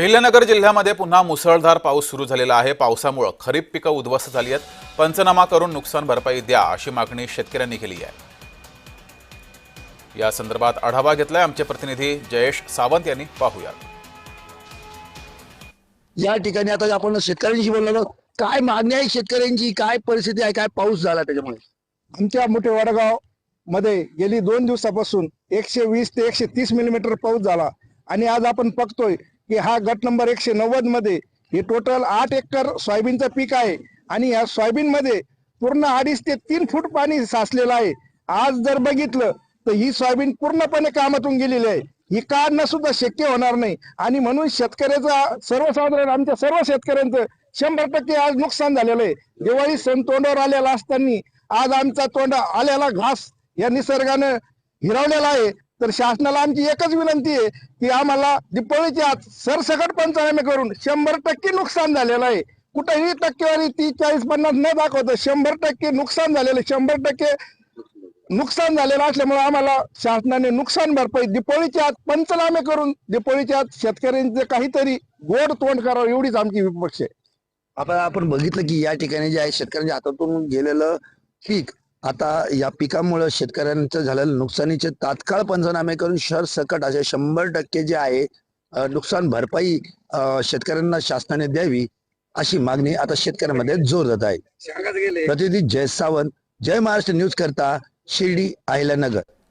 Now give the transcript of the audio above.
अहिल्यानगर जिल्ह्यामध्ये पुन्हा मुसळधार पाऊस सुरू झालेला आहे. पावसामुळे खरीप पिकं उद्ध्वस्त झाली आहेत. पंचनामा करून नुकसान भरपाई द्या अशी मागणी शेतकऱ्यांनी केली आहे. या संदर्भात आढावा घेतलाय आमचे प्रतिनिधी जयेश सावंत यांनी. पाहूयात या ठिकाणी आता आपण शेतकऱ्यांशी बोलणार आहोत. काय मागणी आहे शेतकऱ्यांची? काय परिस्थिती आहे? काय पाऊस झाला त्याच्यामुळे? आमच्या मोठे वडगावमध्ये गेली दोन दिवसापासून एकशे वीस ते एकशे तीस मिलीमीटर पाऊस झाला. आणि आज आपण बघतोय की हा गट नंबर एकशे नव्वदमध्ये हे टोटल आठ एकर सोयाबीनचं पीक आहे. आणि या सोयाबीन मध्ये पूर्ण अडीच ते तीन फूट पाणी साचलेलं आहे. आज जर बघितलं तर ही सोयाबीन पूर्णपणे कामातून गेलेली आहे. ही काढणं सुद्धा शक्य होणार नाही. आणि म्हणून शेतकऱ्याचा सर्वसाधारण आमच्या सर्व शेतकऱ्यांचं शंभर टक्के आज नुकसान झालेलं आहे. दिवाळी सण तोंडावर आलेला असताना आज आमचा तोंड आलेला घास या निसर्गानं हिरावलेला आहे. तर शासनाला आमची एकच विनंती आहे की आम्हाला दिपळीची आज सरसकट पंचनामे करून शंभर टक्के नुकसान झालेलं आहे. कुठेही टक्केवारी तीस चाळीस पन्नास न दाखवत शंभर टक्के नुकसान झालेलं शंभर टक्के नुकसान झालेलं असल्यामुळे आम्हाला शासनाने नुकसान भरपाई दिपोळीच्या आत पंचनामे करून दिपोळीच्या आत शेतकऱ्यांचे काहीतरी गोड तोंड करावं एवढीच आमची विपक्ष आहे. आपण आपण बघितलं की या ठिकाणी जे आहे शेतकऱ्यांच्या हातातून गेलेलं पीक आता या पिकामुळे शेतकऱ्यांचं झालेलं नुकसानीचे तात्काळ पंचनामे करून शहर सकट असे शंभर टक्के जे आहे नुकसान भरपाई शेतकऱ्यांना शासनाने द्यावी अशी मागणी आता शेतकऱ्यांमध्ये जोर जात आहे. प्रतिनिधी जय सावंत जय महाराष्ट्र न्यूज करता शिर्डी अहिल्यानगर.